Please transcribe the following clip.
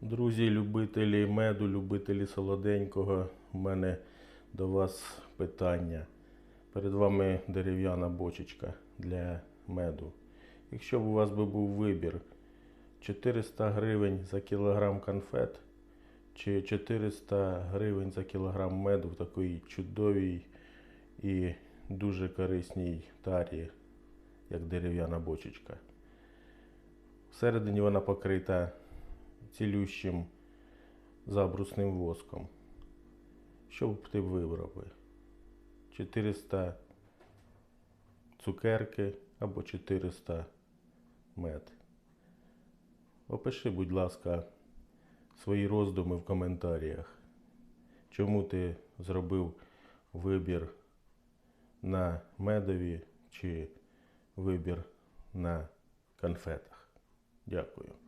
Друзі, любителі меду, любителі солоденького, у мене до вас питання. Перед вами дерев'яна бочечка для меду. Якщо б у вас би був вибір 400 гривень за кілограм конфет чи 400 гривень за кілограм меду в такій чудовій і дуже корисній тарі, як дерев'яна бочечка. Всередині вона покрита цілющим забрусним воском. Що б ти вибрав би? 400 цукерки або 400 мед. Опиши, будь ласка, свої роздуми в коментарях. Чому ти зробив вибір на медові чи вибір на конфетах? Дякую.